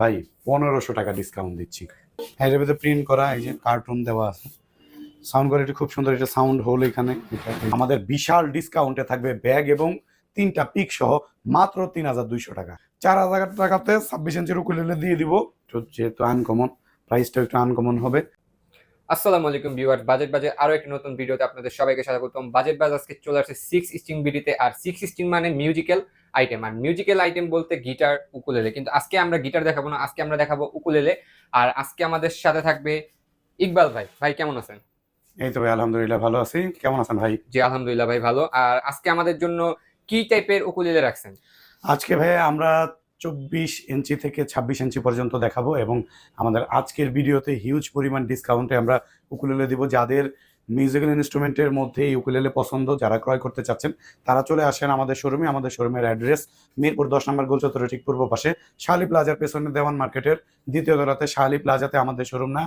ভাই, পনেরোশো টাকা ডিসকাউন্ট দিচ্ছি। হ্যাঁ প্রিন্ট করা, এই যে কার্টুন দেওয়া আছে। সাউন্ড কোয়ালিটি খুব সুন্দর, এটা সাউন্ড হোল এখানে। আমাদের বিশাল ডিসকাউন্টে থাকবে ব্যাগ এবং তিনটা পিক সহ মাত্র তিন হাজার দুইশো টাকা। চার হাজার টাকাতে ছাব্বিশ ইঞ্চির উকুলেলে দিয়ে দিব। যেহেতু আনকমন প্রাইসটা একটু আনকমন হবে। আসসালামু আলাইকুম ভিউয়ার বাজেট বাজেট আরও একটি নতুন ভিডিওতে আপনাদের সবাইকে স্বাগতম। বাজেট বাজ আজকে চলে আসছে সিক্স স্ট্রিং বিডিতে আর সিক্স স্ট্রিং মানে মিউজিক্যাল আইটেম আর মিউজিক্যাল আইটেম বলতে গিটার উকুলেলে কিন্তু আজকে আমরা গিটার দেখাবো না আজকে আমরা দেখাবো উকুলেলে আর আজকে আমাদের সাথে থাকবে ইকবাল ভাই। ভাই কেমন আছেন? এই তো ভাই আলহামদুলিল্লাহ ভালো আছি। কেমন আছেন ভাই? জি আলহামদুলিল্লাহ ভাই ভালো। আর আজকে আমাদের জন্য কি টাইপের উকুলেলে রাখছেন? আজকে ভাই আমরা চব্বিশ ইঞ্চি থেকে ছাব্বিশ ইঞ্চি পর্যন্ত দেখাবো এবং আমাদের আজকের ভিডিওতে হিউজ পরিমাণ ডিসকাউন্টে আমরা উকুলেলে দিব যাদের মিউজিক্যাল ইনস্ট্রুমেন্টের মধ্যে এই উকুলেলে পছন্দ, যারা ক্রয় করতে চাচ্ছেন, তারা চলে আসেন আমাদের শোরুমে আমাদের শোরুমের অ্যাড্রেস মিরপুর দশ নম্বর গোলচত্বরের ঠিক পূর্ব পাশে। শাহালি প্লাজার পেছনে দেওয়ান মার্কেটের দ্বিতীয় তলাতে শাহালি প্লাজাতে আমাদের শোরুম না।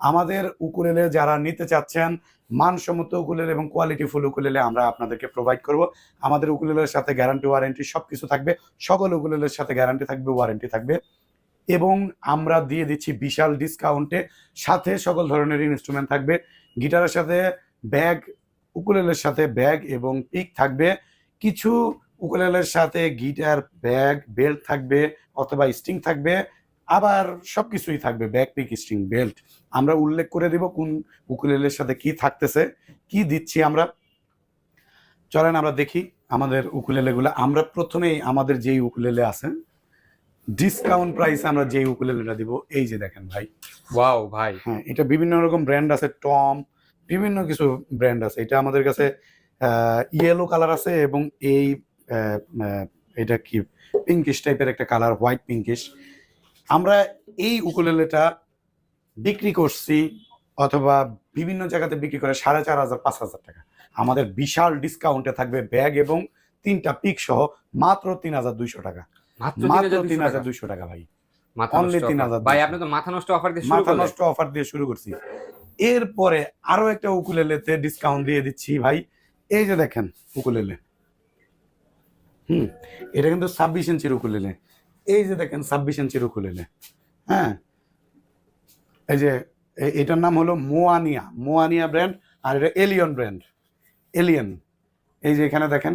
আমাদের উকুলেলে যারা নিতে চাচ্ছেন, মানসম্মত উকুলেলে এবং কোয়ালিটি ফুল উকুলেলে আমরা আপনাদেরকে প্রোভাইড করব। আমাদের উকুলেলের সাথে গ্যারান্টি ওয়ারেন্টি সব কিছু থাকবে। সকল উকুলেলের সাথে গ্যারান্টি থাকবে ওয়ারেন্টি থাকবে। এবং আমরা দিয়ে দিচ্ছি বিশাল ডিসকাউন্টে সাথে সকল ধরনের ইনস্ট্রুমেন্ট থাকবে। গিটারের সাথে ব্যাগ, উকুলেলের সাথে ব্যাগ এবং পিক থাকবে। কিছু উকুলেলের সাথে গিটার, ব্যাগ, বেল্ট থাকবে অথবা স্ট্রিং থাকবে। আবার সব কিছুই থাকবে, ব্যাগ, পিক, স্ট্রিং, বেল্ট। আমরা উল্লেখ করে দিব কোন উকুলেলের সাথে কি থাকতেছে, কি দিচ্ছি আমরা। চলেন আমরা দেখি আমাদের উকুলেলেগুলো। আমরা প্রথমেই আমাদের যেই উকুলেলে আছে ডিসকাউন্ট প্রাইসে আমরা যেই উকুলেলেটা দিব এই যে দেখেন ভাই। ওয়াও ভাই। হ্যাঁ এটা বিভিন্ন রকম ব্র্যান্ড আছে টম বিভিন্ন কিছু ব্র্যান্ড আছে। এটা আমাদের কাছে ইয়েলো কালার আছে এবং এই এটা কি পিঙ্কিশ টাইপের একটা কালার হোয়াইট পিঙ্কিশ আমরা এই উকুলেলেটা বিক্রি করছি অথবা বিভিন্ন জায়গাতে বিক্রি করে সাড়ে চার হাজার পাঁচ হাজার টাকা। আমাদের বিশাল ডিসকাউন্টে থাকবে ব্যাগ এবং তিনটা পিক সহ মাত্র তিন হাজার দুইশো টাকা। মাত্র মাত্র তিন তিন হাজার হাজার দুইশো টাকা ভাই। মাথা only নষ্ট 3000 offer। ভাই আপনি তো মাথা নষ্ট অফার দিয়ে মাথা নষ্ট অফার দিয়ে শুরু করছি। এরপরে আরও একটা উকুলেলেতে ডিসকাউন্ট দিয়ে দিচ্ছি ভাই। এই যে দেখেন উকুলেলে। হুম এটা কিন্তু ছাব্বিশ ইঞ্চির উকুলেলে। এই যে দেখেন ছাব্বিশ ইঞ্চির উকুলেলে। হ্যাঁ এই যে এটার নাম হলো মোয়ানিয়া। মোয়ানিয়া ব্র্যান্ড আর এটা এলিয়ন ব্র্যান্ড এলিয়ন এই যে এখানে দেখেন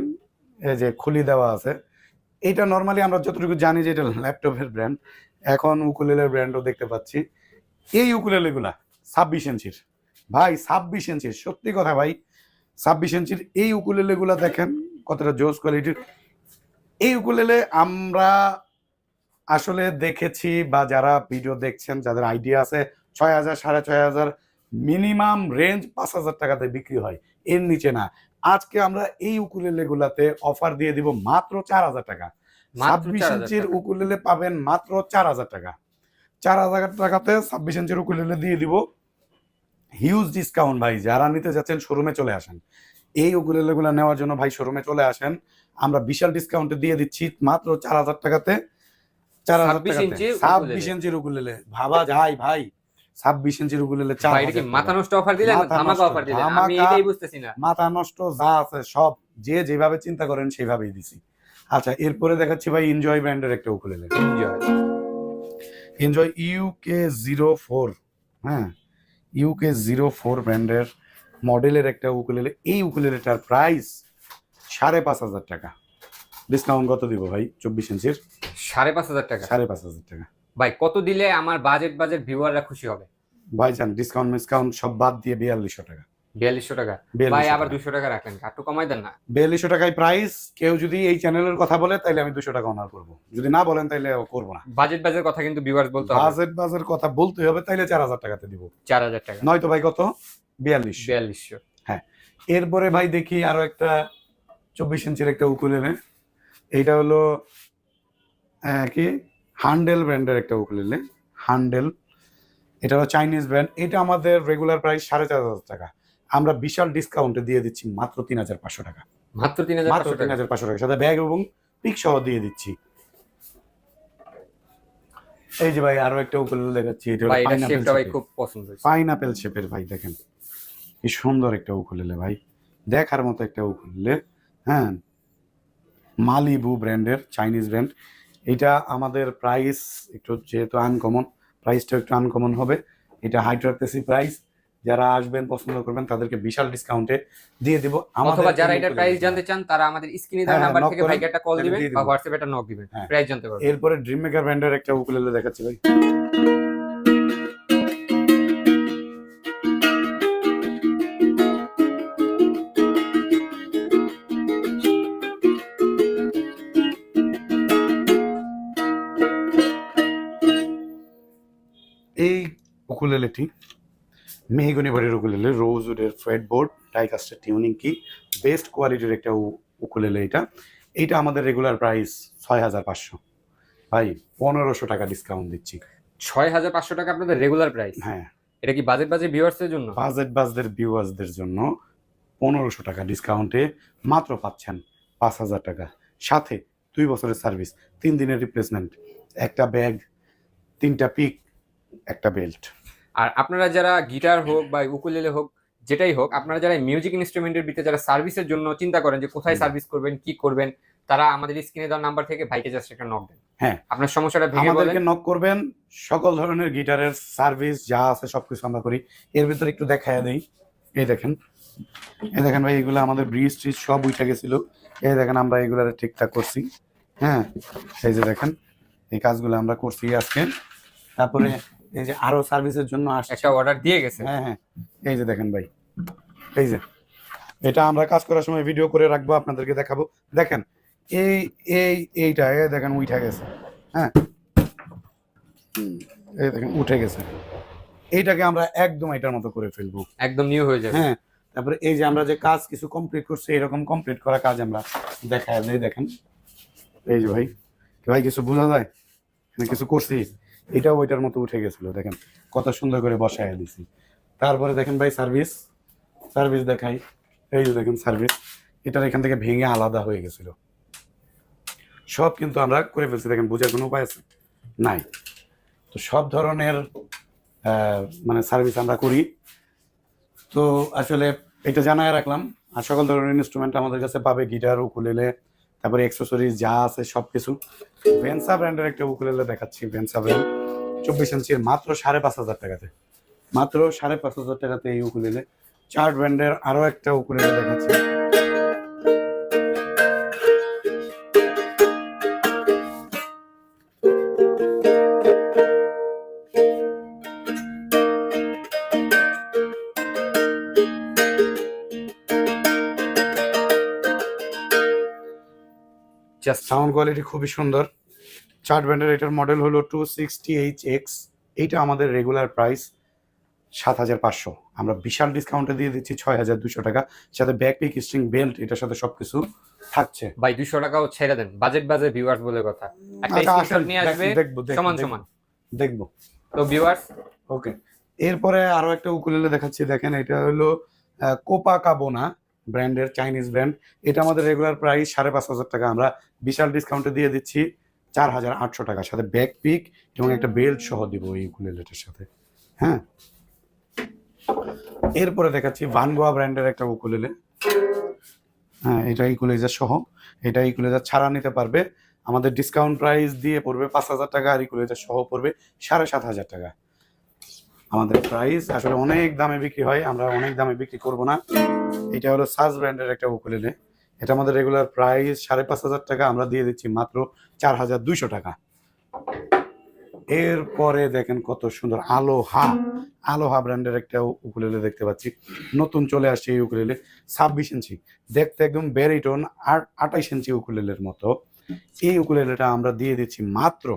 এই যে খুলি দেওয়া আছে। এটা নর্মালি আমরা যতটুকু জানি যে এটা ল্যাপটপের ব্র্যান্ড এখন উকুলেলের ব্র্যান্ডও দেখতে পাচ্ছি। এই উকুলেলেগুলা ছাব্বিশ ইঞ্চির। ভাই, ছাব্বিশ ইঞ্চির, সত্যি কথা ভাই, ছাব্বিশ ইঞ্চির এই উকুলেলেগুলা দেখেন কতটা জোস কোয়ালিটির এই উকুলেলে আমরা আসলে দেখেছি বা যারা ভিডিও দেখছেন, যাদের আইডিয়া আছে, ছয় হাজার, সাড়ে ছয় হাজার মিনিমাম রেঞ্জ পাঁচ হাজার টাকাতে বিক্রি হয়। এর নিচে না। আজকে আমরা এই উকুলেলে গুলাতে অফার দিয়ে দিব মাত্র চার হাজার টাকা। ছাব্বিশ ইঞ্চির উকুলেলে পাবেন মাত্র চার হাজার টাকা। চার হাজার টাকাতে ছাব্বিশ ইঞ্চির উকুলেলে দিয়ে দিব হিউজ ডিসকাউন্ট ভাই যারা নিতে যাচ্ছেন শোরুমে চলে আসেন। এই উকুলেলেগুলো নেওয়ার জন্য ভাই শোরুমে চলে আসেন। আমরা বিশাল ডিসকাউন্টে দিয়ে দিচ্ছি মাত্র চার হাজার টাকাতে। চার হাজার 26 টাকাতে। ছাব্বিশ ইঞ্চির উকুলেলে। ভাবা যায় ভাই। ছাব্বিশ ইঞ্চির উকুলেলে চার কি মাথা নষ্ট অফার দিলেন? মাথা ধামাকা অফার দিলেন? আমি এটাই বুঝতেছি না। মাথা নষ্ট যা আছে সব যে যেভাবে চিন্তা করেন সেভাবেই দিছি। আচ্ছা এরপরে দেখাচ্ছি ভাই এনজয় ব্র্যান্ডের একটা ukulele Enjoy। Enjoy UK zero four হ্যাঁ? ইউকে জিরো ফোর ব্র্যান্ডের মডেলের একটা উকুলেলে এই উকুলেলেটার প্রাইস সাড়ে পাঁচ হাজার টাকা। ডিসকাউন্ট কত দিব ভাই? চব্বিশ ইঞ্চির? সাড়ে পাঁচ হাজার টাকা। সাড়ে পাঁচ হাজার টাকা। ভাই কত দিলে আমার বাজেট বাজেট ভিউয়াররা খুশি হবে? ভাই ভাইজান ডিসকাউন্ট মিসকাউন্ট সব বাদ দিয়ে বিয়াল্লিশশো টাকা। বিয়াল্লিশশো টাকা? ভাই আবার টাকা। দুশো টাকা রাখলেন একটু কমাই দেন না? বিয়াল্লিশশো টাকায় প্রাইস কেউ যদি এই চ্যানেলের কথা বলে তাহলে আমি দুশো টাকা অনার করব। যদি না বলেন তাহলে করব না। বাজেট বাজেট কথা কিন্তু ভিউয়ার্স বলতে হবে। বাজেট বাজের কথা বলতে হবে তাইলে চার হাজার টাকাতে দিব। চার হাজার টাকা। নয়তো ভাই কত? বিয়াল্লিশ। বিয়াল্লিশশো। এরপরে ভাই দেখি আরও একটা চব্বিশ ইঞ্চির একটা উকুলেলে এইটা হলো কি? হান্ডেল ব্র্যান্ডের একটা উকুলেলে হান্ডেল এটা হলো চাইনিজ ব্র্যান্ড এটা আমাদের রেগুলার প্রাইস সাড়ে চার হাজার টাকা। আমরা বিশাল ডিসকাউন্টে দিয়ে দিচ্ছি মাত্র তিন হাজার পাঁচশো টাকা। মাত্র তিন হাজার মাত্র তিন হাজার পাঁচশো টাকা। সাথে ব্যাগ এবং পিক সহ দিয়ে দিচ্ছি। এই যে ভাই আরও একটা উকুলেলে দেখাচ্ছি। এটা ভাই খুব পছন্দ পাইনাপেল শেপের ভাই দেখেন। কি সুন্দর একটা উকুলেলে ভাই। দেখার মতো একটা উকুলেলে হ্যাঁ। মালিবু ব্র্যান্ডের চাইনিজ ব্র্যান্ড এটা আমাদের প্রাইস একটু যেহেতু আনকমন প্রাইসটা একটু আনকমন হবে। এটা হাইট রাখতেছি প্রাইস যারা আসবেন পছন্দ করবেন তাদেরকে বিশাল ডিসকাউন্টে দিয়ে দিব। অথবা যারা এটা এটার প্রাইস জানতে চান তারা আমাদের স্ক্রিনে দেওয়া হ্যাঁ, নাম্বার থেকে ভাইকে একটা কল দিবেন বা। হোয়াটসঅ্যাপে একটা নক দিবেন। হ্যাঁ। প্রাইস জানতে পারবেন। এরপরে ড্রিম মেকার ব্র্যান্ডের একটা উকুলেলে দেখাচ্ছি ভাই। উকুলেলেটি মেহগনি বাড়ির উকুলেলে রোজউডের ফ্রেড বোর্ড টাইকাস্টার টিউনিং কি বেস্ট কোয়ালিটির একটা উকুলেলে এটা। এইটা আমাদের রেগুলার প্রাইস ছয় হাজার পাঁচশো। ভাই পনেরোশো টাকা ডিসকাউন্ট দিচ্ছি। ছয় হাজার পাঁচশো টাকা আপনাদের রেগুলার প্রাইস হ্যাঁ। এটা কি বাজেট বাজে ভিউয়ার্সের জন্য? বাজেট বাজদের ভিউয়ার্সদের জন্য পনেরোশো টাকা ডিসকাউন্টে মাত্র পাচ্ছেন পাঁচ হাজার টাকা। সাথে দুই বছরের সার্ভিস তিন দিনের রিপ্লেসমেন্ট একটা ব্যাগ তিনটা পিক একটা বেল্ট আর আপনারা যারা গিটার হোক বা উকুলেলে হোক যেটাই হোক আপনারা যারা মিউজিক ইনস্ট্রুমেন্টের ভিতরে যারা সার্ভিসের জন্য চিন্তা করেন যে কোথায় সার্ভিস করবেন কি করবেন তারা আমাদের স্ক্রিনে দেওয়া নাম্বার থেকে ভাইকে জাস্ট একটা নক দেন। হ্যাঁ। আপনার সমস্যাটা ভেঙে বলেন আমাদেরকে নক করবেন সকল ধরনের গিটারের সার্ভিস যা আছে সবকিছু আমরা করি। এর ভিতরে একটু দেখায় দেই। এই দেখেন। এই দেখেন ভাই এগুলো আমাদের ব্রিজ ট্রিজ সব উঠে গেছিল। এই দেখেন আমরা এগুলার ঠিকঠাক করছি। হ্যাঁ এই যে দেখেন এই কাজগুলো আমরা করছি আজকে। তারপরে এই যে আরও সার্ভিসের জন্য আসছে। একটা অর্ডার দিয়ে গেছে। হ্যাঁ হ্যাঁ। এই যে দেখেন ভাই এই যে। এটা আমরা কাজ করার সময় ভিডিও করে রাখব আপনাদেরকে দেখাবো। দেখেন এই এই এইটা দেখেন উঠে গেছে। হ্যাঁ। এই দেখেন উঠে গেছে। এইটাকে আমরা একদম এটার মতো করে ফেলব। একদম নিউ হয়ে যাবে। হ্যাঁ তারপরে এই যে আমরা যে কাজ কিছু কমপ্লিট করছি এরকম কমপ্লিট করা কাজ আমরা দেখায় দেই দেখেন এই যে ভাই ভাই কিছু বোঝা যায়? কিছু করছি? এটাও ওইটার মতো উঠে গেছিল, দেখেন কত সুন্দর করে বসায় দিছি। তারপরে দেখেন ভাই সার্ভিস সার্ভিস দেখাই। এই যে দেখেন সার্ভিস এটার এখান থেকে ভেঙে আলাদা হয়ে গেছিল। সব কিন্তু আমরা করে ফেলছি, দেখেন বোঝার কোনো উপায় আছে? নাই। তো সব ধরনের মানে সার্ভিস আমরা করি। তো আসলে এটা জানায় রাখলাম, আর সকল ধরনের ইনস্ট্রুমেন্ট আমাদের কাছে পাবে গিটার উকুলেলে তারপরে অ্যাক্সেসরিজ যা আছে সব কিছু ভেন্সা ব্র্যান্ডের একটা উকুলেলে দেখাচ্ছি ভেন্সা ব্র্যান্ড চব্বিশ ইঞ্চির মাত্র সাড়ে পাঁচ হাজার টাকাতে। মাত্র সাড়ে পাঁচ হাজার টাকাতে এই উকুলেলে চার্ট ব্র্যান্ডের আরও একটা উকুলেলে দেখাচ্ছি। জাস্ট সাউন্ড কোয়ালিটি খুবই সুন্দর। চার্ট ব্র্যান্ডের এটার মডেল হলো টু সিক্সটি এইচ এক্স এইটা আমাদের রেগুলার প্রাইস সাত হাজার পাঁচশো। আমরা বিশাল ডিসকাউন্টে দিয়ে দিচ্ছি ছয় হাজার দুশো টাকা। সাথে ব্যাক পিক স্ট্রিং বেল্ট এটার সাথে সবকিছু থাকছে। ভাই দুইশো টাকাও ছেড়ে দেন। বাজেট বাজে ভিউয়ার্স বলে কথা। একটা আচ্ছা, স্ক্রিনশট নিয়ে আসবে দেখব, দেখব, সমান সমান। দেখব। তো ভিউয়ার্স ওকে এরপরে আরও একটা উকুলেলে দেখাচ্ছি দেখেন এটা হলো কোপা কাবোনা ব্র্যান্ডের চাইনিজ ব্র্যান্ড এটা আমাদের রেগুলার প্রাইস সাড়ে পাঁচ হাজার টাকা। আমরা বিশাল ডিসকাউন্টে দিয়ে দিচ্ছি চার হাজার আটশো টাকা। সাথে ব্যাক পিক এবং একটা বেল্ট সহ দিব এই উকুলেলেটার সাথে। হ্যাঁ? এরপরে দেখাচ্ছি ভানগোয়া ব্র্যান্ডের একটা উকুলেলে হ্যাঁ এটা ইকুলেজার সহ। এটা ইকুলেজার ছাড়া নিতে পারবে। আমাদের ডিসকাউন্ট প্রাইস দিয়ে পড়বে পাঁচ হাজার টাকা আর ইকুলেজার সহ পড়বে সাড়ে সাত হাজার টাকা। আমাদের প্রাইস আসলে অনেক দামে বিক্রি হয়, আমরা অনেক দামে বিক্রি করব না। এটা হলো সাজ ব্র্যান্ডের একটা উকুলেলে এটা আমাদের রেগুলার প্রাইস সাড়ে পাঁচ হাজার টাকা, আমরা দিয়ে দিচ্ছি মাত্র চার হাজার দুইশো টাকা। এরপরে দেখেন কত সুন্দর আলোহা। আলোহা ব্র্যান্ডের একটা উকুলেলে দেখতে পাচ্ছি। নতুন চলে আসছে এই উকুলেলে ছাব্বিশ ইঞ্চি। দেখতে একদম বেরিটোন আর আঠাইশ ইঞ্চি উকুলেলের মতো। এই উকুলেলেটা আমরা দিয়ে দিচ্ছি মাত্র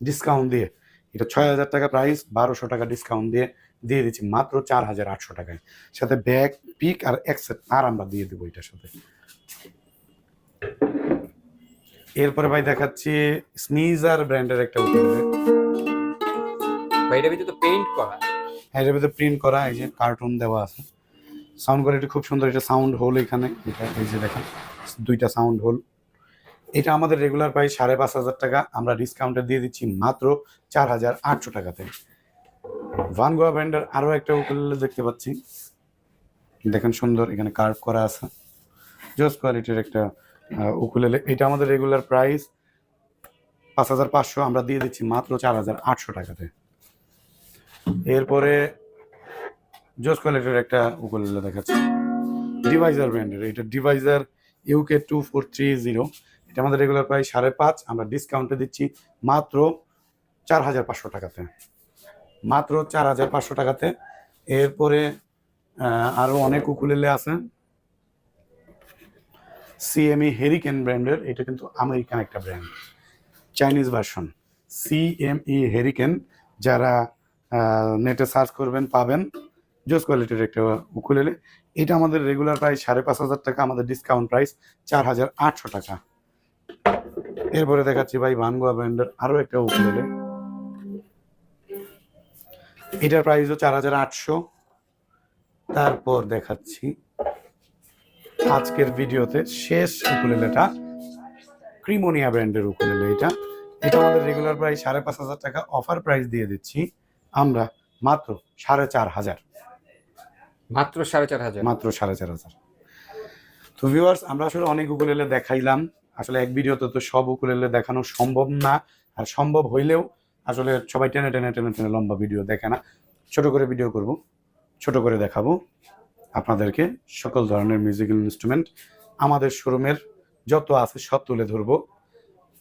ডিসকাউন্ট দিয়ে এটা ছয় হাজার টাকা প্রাইস বারোশো টাকা ডিসকাউন্ট দিয়ে দিয়ে দিচ্ছি মাত্র চার হাজার আটশো টাকায়। সাথে ব্যাগ পিক আর একসেট আর আমরা দিয়ে দেবো এটার সাথে। এরপরে ভাই দেখাচ্ছি স্নিজার ব্র্যান্ডের একটা ভাই এটা ভিতরে তো পেইন্ট করা। হ্যাঁ এটার ভিতরে প্রিন্ট করা এই যে কার্টুন দেওয়া আছে। সাউন্ড কোয়ালিটি খুব সুন্দর এটা সাউন্ড হোল এখানে। এটা এই যে দেখেন দুইটা সাউন্ড হোল এটা আমাদের রেগুলার প্রাইস সাড়ে পাঁচ হাজার টাকা। আমরা ডিসকাউন্টে দিয়ে দিচ্ছি মাত্র চার হাজার আটশো টাকাতে ভানগোয়া ব্র্যান্ডের আরও একটা উকুলেলে দেখতে পাচ্ছি। দেখেন সুন্দর, এখানে কার্ভ করা আছে। জোস কোয়ালিটির একটা উকুলেলে এটা আমাদের রেগুলার প্রাইস পাঁচ হাজার পাঁচশো, আমরা দিয়ে দিচ্ছি মাত্র চার হাজার আটশো টাকাতে এরপরে জোস কোয়ালিটির একটা উকুলেলে দেখাচ্ছি। ডিভাইজার ব্র্যান্ডের এটা Deviser UK two four three zero এটা আমাদের রেগুলার প্রাইস সাড়ে পাঁচ, আমরা ডিসকাউন্টে দিচ্ছি মাত্র চার হাজার পাঁচশো টাকাতে। মাত্র চার হাজার পাঁচশো টাকাতে। এরপরে আরও অনেক উকুলেলে আছে। সিএমই হেরিকেন ব্র্যান্ডের এটা কিন্তু আমেরিকান একটা brand Chinese version CME Hurricane যারা নেটে সার্চ করবেন, পাবেন। জোস কোয়ালিটির একটা উকুলেলে। এটা আমাদের রেগুলার প্রাইস সাড়ে পাঁচ হাজার টাকা, আমাদের ডিসকাউন্ট প্রাইস চার হাজার আটশো টাকা। এরপরে দেখাচ্ছি ভাই ভানগোয়া ব্র্যান্ডের আরও একটা উকুলেলে এটার প্রাইসও চার হাজার আটশো। তারপর দেখাচ্ছি আজকের ভিডিওতে শেষ উকুলেলেটা ক্রিমোনিয়া ব্র্যান্ডের উকুলেলে এটা। এটা আমাদের রেগুলার প্রাইস সাড়ে পাঁচ হাজার টাকা অফার প্রাইস দিয়ে দিচ্ছি আমরা মাত্র সাড়ে চার হাজার। মাত্র সাড়ে চার হাজার। মাত্র সাড়ে চার হাজার। তো ভিউয়ার্স আমরা আসলে অনেক উকুলেলে দেখাইলাম। আসলে এক ভিডিওতে তো সব উকুলেলে দেখানো সম্ভব না। আর সম্ভব হইলেও আসলে সবাই টেনে টেনে টেনে টেনে লম্বা ভিডিও দেখে না। ছোট করে ভিডিও করব, ছোট করে দেখাবো আপনাদেরকে সকল ধরনের মিউজিক্যাল ইনস্ট্রুমেন্ট আমাদের শোরুমের যত আছে সব তুলে ধরবো।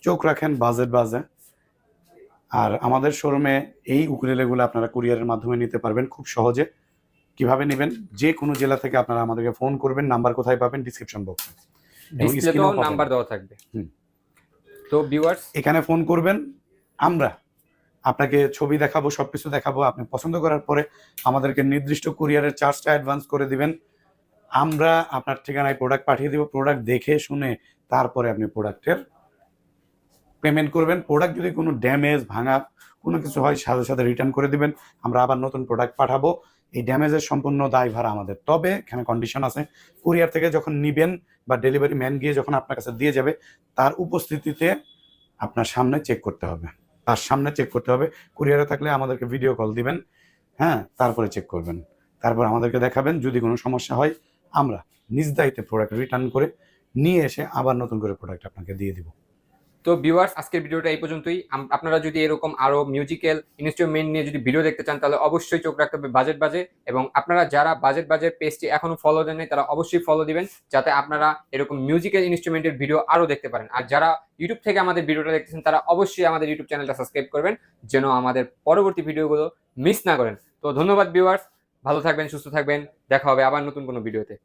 চোখ রাখেন বাজেট বাজে। আর আমাদের শোরুমে এই উকুলেলেগুলো আপনারা কুরিয়ারের মাধ্যমে নিতে পারবেন খুব সহজে। কীভাবে নেবেন? যে কোনো জেলা থেকে আপনারা আমাদেরকে ফোন করবেন নাম্বার কোথায় পাবেন? ডিসক্রিপশন বক্সে ডিসপ্লেতেও নাম্বার দেওয়া থাকবে। তো ভিউয়ার্স এখানে ফোন করবেন আমরা আপনাকে ছবি দেখাবো সবকিছু দেখাবো আপনি পছন্দ করার পরে আমাদেরকে নির্দিষ্ট কুরিয়ারের চার্জটা অ্যাডভান্স করে দিবেন। আমরা আপনার ঠিকানায় প্রোডাক্ট পাঠিয়ে দিব প্রোডাক্ট দেখে শুনে তারপরে আপনি প্রোডাক্টের পেমেন্ট করবেন। প্রোডাক্ট যদি কোনো ড্যামেজ ভাঙা কোনো কিছু হয় সাথে সাথে রিটার্ন করে দিবেন। আমরা আবার নতুন প্রোডাক্ট পাঠাবো। এই ড্যামেজের সম্পূর্ণ দায়ভার আমাদের। তবে এখানে কন্ডিশন আছে কুরিয়ার থেকে যখন নিবেন বা ডেলিভারি ম্যান গিয়ে যখন আপনার কাছে দিয়ে যাবে, তার উপস্থিতিতে আপনার সামনে চেক করতে হবে। তার সামনে চেক করতে হবে। কুরিয়ারে থাকলে আমাদেরকে ভিডিও কল দিবেন হ্যাঁ তারপরে চেক করবেন। তারপর আমাদেরকে দেখাবেন, যদি কোনো সমস্যা হয়, আমরা নিজ দায়িত্বে প্রোডাক্ট রিটার্ন করে নিয়ে এসে আবার নতুন করে প্রোডাক্ট আপনাকে দিয়ে দিব। তো ভিউয়ার্স আজকের ভিডিওটা এই পর্যন্তই। আপনারা যদি এরকম আরও মিউজিক্যাল ইনস্ট্রুমেন্ট নিয়ে যদি ভিডিও দেখতে চান, তাহলে অবশ্যই চোখ রাখতে হবে বাজেট বাজে এবং আপনারা যারা বাজেট বাজেট পেজটি এখনও ফলো দেননি, তারা অবশ্যই ফলো দিবেন, যাতে আপনারা এরকম মিউজিক্যাল ইনস্ট্রুমেন্টের ভিডিও আরও দেখতে পারেন। আর যারা ইউটিউব থেকে আমাদের ভিডিওটা দেখতেছেন, তারা অবশ্যই আমাদের ইউটিউব চ্যানেলটা সাবস্ক্রাইব করবেন, যেন আমাদের পরবর্তী ভিডিওগুলো মিস না করেন। তো ধন্যবাদ ভিউয়ার্স ভালো থাকবেন, সুস্থ থাকবেন, দেখা হবে আবার নতুন কোনো ভিডিওতে